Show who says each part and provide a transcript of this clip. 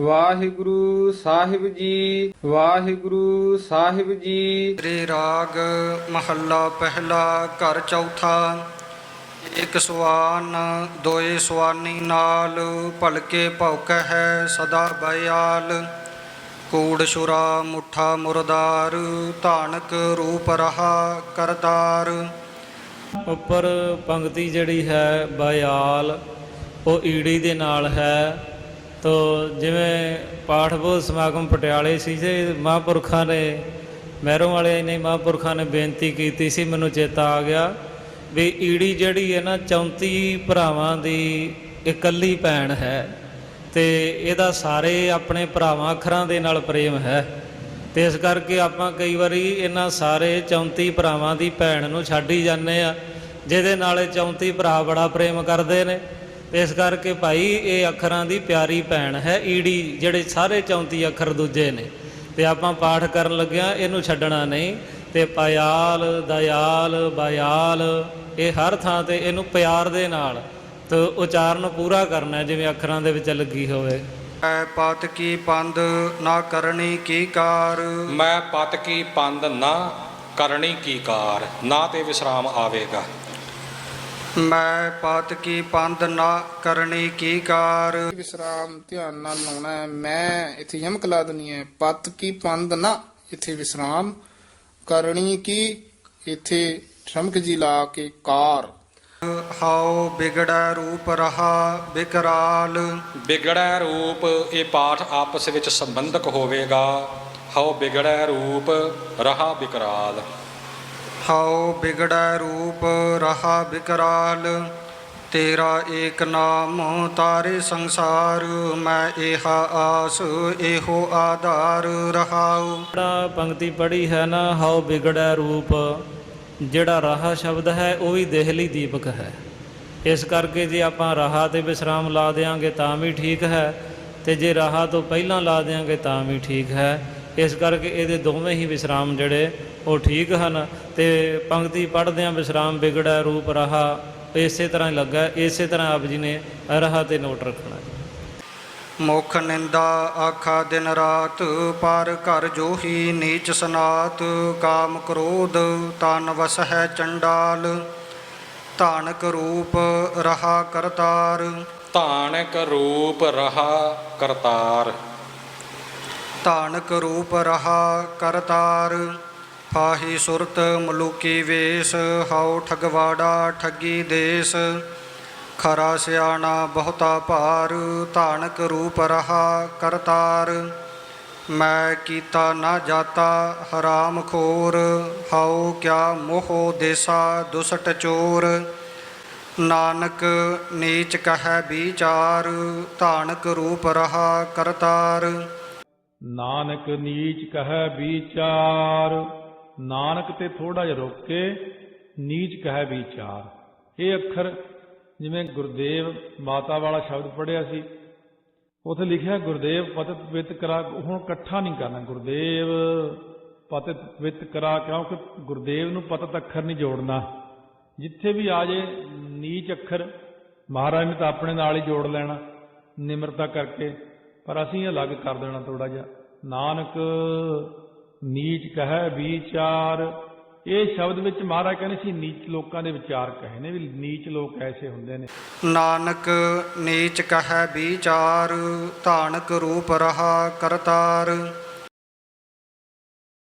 Speaker 1: ਵਾਹਿਗੁਰੂ ਸਾਹਿਬ ਜੀ ਵਾਹਿਗੁਰੂ ਸਾਹਿਬ ਜੀ।
Speaker 2: ਤੇਰੇ ਰਾਗ ਮਹੱਲਾ ਪਹਿਲਾ ਘਰ ਚੌਥਾ ਇੱਕ ਸਵਾਨ ਦੋਏ ਸਵਾਨੀ ਨਾਲ ਭਲਕੇ ਭੌਕੈ ਹੈ ਸਦਾ ਬਿਆਲ। ਕੂੜ ਸ਼ੁਰਾ ਮੁੱਠਾ ਮੁਰਦਾਰ ਧਾਨਕ ਰੂਪ ਰਹਾ ਕਰਤਾਰ
Speaker 3: ਉੱਪਰ ਪੰਕਤੀ ਜਿਹੜੀ ਹੈ ਬਿਆਲ ਉਹ ਈੜੀ ਦੇ ਨਾਲ ਹੈ। ਤੋ ਜਿਵੇਂ ਪਾਠ ਬੋਧ ਸਮਾਗਮ ਪਟਿਆਲੇ ਸੀ, ਜੇ ਮਹਾਂਪੁਰਖਾਂ ਨੇ ਮਹਿਰੋਂ ਵਾਲੇ ਨੇ ਮਹਾਂਪੁਰਖਾਂ ਨੇ ਬੇਨਤੀ ਕੀਤੀ ਸੀ, ਮੈਨੂੰ ਚੇਤਾ ਆ ਗਿਆ ਵੀ ਈੜੀ ਜਿਹੜੀ ਹੈ ਨਾ 34 ਭਰਾਵਾਂ ਦੀ ਇਕੱਲੀ ਭੈਣ ਹੈ ਤੇ ਇਹਦਾ ਸਾਰੇ ਆਪਣੇ ਭਰਾਵਾਂ ਅੱਖਰਾਂ ਦੇ ਨਾਲ ਪ੍ਰੇਮ ਹੈ ਤੇ ਇਸ ਕਰਕੇ ਆਪਾਂ ਕਈ ਵਾਰੀ ਇਹਨਾਂ ਸਾਰੇ 34 ਭਰਾਵਾਂ ਦੀ ਭੈਣ ਨੂੰ ਛੱਡ ਹੀ ਜਾਂਦੇ ਆ ਜਿਹਦੇ ਨਾਲ ਇਹ 34 ਭਰਾ ਬੜਾ ਪ੍ਰੇਮ ਕਰਦੇ ਨੇ। ਤੇ ਇਸ ਕਰਕੇ ਭਾਈ ਇਹ ਅੱਖਰਾਂ ਦੀ ਪਿਆਰੀ ਭੈਣ ਹੈ ਈੜੀ ਜਿਹੜੇ ਸਾਰੇ 34 ਅੱਖਰ ਦੂਜੇ ਨੇ। ਤੇ ਆਪਾਂ ਪਾਠ ਕਰਨ ਲੱਗਿਆ ਇਹਨੂੰ ਛੱਡਣਾ ਨਹੀਂ। ਤੇ ਪਿਆਲ ਦਇਆਲ ਬਿਆਲ ਇਹ ਹਰ ਥਾਂ ਤੇ ਇਹਨੂੰ ਪਿਆਰ ਦੇ ਨਾਲ ਤੇ ਉਚਾਰਨ ਪੂਰਾ ਕਰਨਾ ਜਿਵੇਂ ਅੱਖਰਾਂ ਦੇ ਵਿੱਚ ਲੱਗੀ ਹੋਵੇ।
Speaker 2: ਐ ਪਤ ਕੀ ਪੰਦ ਨਾ ਕਰਨੀ ਕੀ ਕਾਰ।
Speaker 4: ਮੈਂ ਪਤ ਕੀ ਪੰਦ ਨਾ ਕਰਨੀ ਕੀ ਕਾਰ ਨਾ ਤੇ ਵਿਸਰਾਮ ਆਵੇਗਾ।
Speaker 2: ਮੈਂ ਪਤ ਕੀ ਪੰਦ ਨਾ ਕਰਨੀ ਕੀ ਕਾਰ।
Speaker 5: ਵਿਸਰਾਮ ਧਿਆਨ ਨਾਲ ਲਾਉਣਾ ਹੈ। ਮੈਂ ਇੱਥੇ ਯਮਕ ਲਾ ਦੇਣੀ ਹੈ। ਪਤ ਕੀ ਪੰਦ ਨਾ ਇੱਥੇ ਵਿਸਰਾਮ ਕਰਨੀ ਕੀ ਇੱਥੇ ਠਮਕ ਜੀ ਲਾ ਕੇ ਕਾਰ।
Speaker 2: ਹਾਉ ਬਿਗੜੈ ਰੂਪ ਰਹਾ ਬਿਕਰਾਲ।
Speaker 4: ਵਿਗੜੈ ਰੂਪ ਇਹ ਪਾਠ ਆਪਸ ਵਿੱਚ ਸੰਬੰਧਕ ਹੋਵੇਗਾ। ਹਉ ਵਿਗੜੈ ਰੂਪ ਰਹਾ ਵਿਕਰਾਲ
Speaker 2: ਹਾਉ ਬਿਗੜੈ ਰੂਪ, ਰਹਾ ਬਿਕਰਾਲ। ਤੇਰਾ ਏਕ ਨਾਮ ਤਾਰੇ ਸੰਸਾਰ, ਮੈਂ ਏਹਾ ਆਸ ਇਹੋ ਆਧਾਰ ਰਹਾਉ।
Speaker 3: ਜਿਹੜਾ ਪੰਕਤੀ ਪੜ੍ਹੀ ਹੈ ਨਾ, ਹਉ ਬਿਗੜੈ ਰੂਪ। ਜਿਹੜਾ ਰਾਹਾ ਸ਼ਬਦ ਹੈ, ਉਹ ਵੀ ਦੇਹਲੀ ਦੀਪਕ ਹੈ। ਇਸ ਕਰਕੇ ਜੇ ਆਪਾਂ ਰਾਹਾ ਤੇ ਵਿਸਰਾਮ ਲਾ ਦੇਾਂਗੇ ਤਾਂ ਵੀ ਠੀਕ ਹੈ, ਤੇ ਜੇ ਰਾਹਾ ਤੋਂ ਪਹਿਲਾਂ ਲਾ ਦੇਾਂਗੇ ਤਾਂ ਵੀ ਠੀਕ ਹੈ। ਇਸ ਕਰਕੇ ਇਹਦੇ ਦੋਵੇਂ ਹੀ ਵਿਸਰਾਮ ਜਿਹੜੇ ਉਹ ਠੀਕ ਹਨ ਤੇ ਪੰਕਤੀ ਪੜ੍ਹਦਿਆਂ ਵਿਸਰਾਮ ਵਿਗੜੈ ਰੂਪ ਰਾਹਾ ਇਸੇ ਤਰ੍ਹਾਂ ਹੀ ਲੱਗਾ ਇਸੇ ਤਰ੍ਹਾਂ ਆਪ ਜੀ ਨੇ ਰਾਹਾ ਤੇ ਨੋਟ ਰੱਖਣਾ
Speaker 2: ਮੁਖ ਨਿੰਦਾ ਆਖਾ ਦਿਨ ਰਾਤ ਪਰ ਘਰ ਜੋਹੀ ਨੀਚ ਸਨਾਤ ਕਾਮ ਕ੍ਰੋਧ ਤਨ ਵਸ ਹੈ ਚੰਡਾਲ। ਧਾਨਕ ਰੂਪ ਰਹਾ ਕਰਤਾਰ।
Speaker 4: ਧਾਨਕ ਰੂਪ ਰਹਾ ਕਰਤਾਰ।
Speaker 2: ਧਾਨਕ ਰੂਪ ਰਹਾ ਕਰਤਾਰ, ਫਾਹੀ ਸੁਰਤ ਮਲੂਕੀ ਵੇਸ, ਹਉ ਠਗਵਾੜਾ ਠੱਗੀ ਦੇਸ। ਖਰਾ ਸਿਆਣਾ ਬਹੁਤਾ ਭਾਰ, ਧਾਨਕ ਰੂਪ ਰਹਾ ਕਰਤਾਰ। ਮੈਂ ਕੀਤਾ ਨਾ ਜਾਤਾ ਹਰਾਮ ਖੋਰ, ਹਉ ਕਿਆ ਮੋਹ ਦੇਸਾ ਦੁਸਟ ਚੋਰ। ਨਾਨਕ ਨੀਚ ਕਹੈ ਵਿਚਾਰ, ਧਾਨਕ ਰੂਪ ਰਹਾ ਕਰਤਾਰ।
Speaker 6: ਨਾਨਕ ਨੀਚ ਕਹੈ ਵਿਚਾਰ। ਨਾਨਕ ਤੇ ਥੋੜਾ ਜਿਹਾ ਰੁਕ ਕੇ ਨੀਚ ਕਹੈ ਵਿਚਾਰ। ਇਹ ਅੱਖਰ ਜਿਵੇਂ ਗੁਰਦੇਵ ਮਾਤਾ ਵਾਲਾ ਸ਼ਬਦ ਪੜਿਆ ਸੀ, ਉਥੇ ਲਿਖਿਆ ਗੁਰਦੇਵ ਪਤਿਤ ਵਿਤ ਕਰਾ, ਹੁਣ ਇਕੱਠਾ ਨਹੀਂ ਕਰਨਾ, ਗੁਰਦੇਵ ਪਤਿਤ ਵਿਤ ਕਰਾ, ਕਿਉਂਕਿ ਗੁਰਦੇਵ ਨੂੰ ਪਤਿਤ ਅੱਖਰ ਨਹੀਂ ਜੋੜਨਾ। ਜਿੱਥੇ ਵੀ ਆ ਜੇ ਨੀਚ ਅੱਖਰ, ਮਹਾਰਾਜ ਨੇ ਤਾਂ ਆਪਣੇ ਨਾਲ ਹੀ ਜੋੜ ਲੈਣਾ, ਨਿਮਰਤਾ ਕਰਕੇ। ਪਰ ਅਸੀਂ ਅਲੱਗ ਕਰ ਦੇਣਾ ਥੋੜਾ ਜਿਹਾ। ਨਾਨਕ, ਨੀਚ ਕਹੈ ਵਿਚਾਰ। ਇਹ ਸ਼ਬਦ ਵਿੱਚ ਮਹਾਰਾਜ ਕਹਿੰਦੇ ਸੀ, ਨੀਚ ਲੋਕਾਂ ਦੇ ਵਿਚਾਰ ਕਹੇ ਨੇ ਵੀ ਨੀਚ ਲੋਕ ਐਸੇ ਹੁੰਦੇ ਨੇ।
Speaker 2: ਨਾਨਕ, ਨੀਚ ਕਹੈ ਵਿਚਾਰ, ਧਾਨਕ ਰੂਪ ਰਹਾ ਕਰਤਾਰ।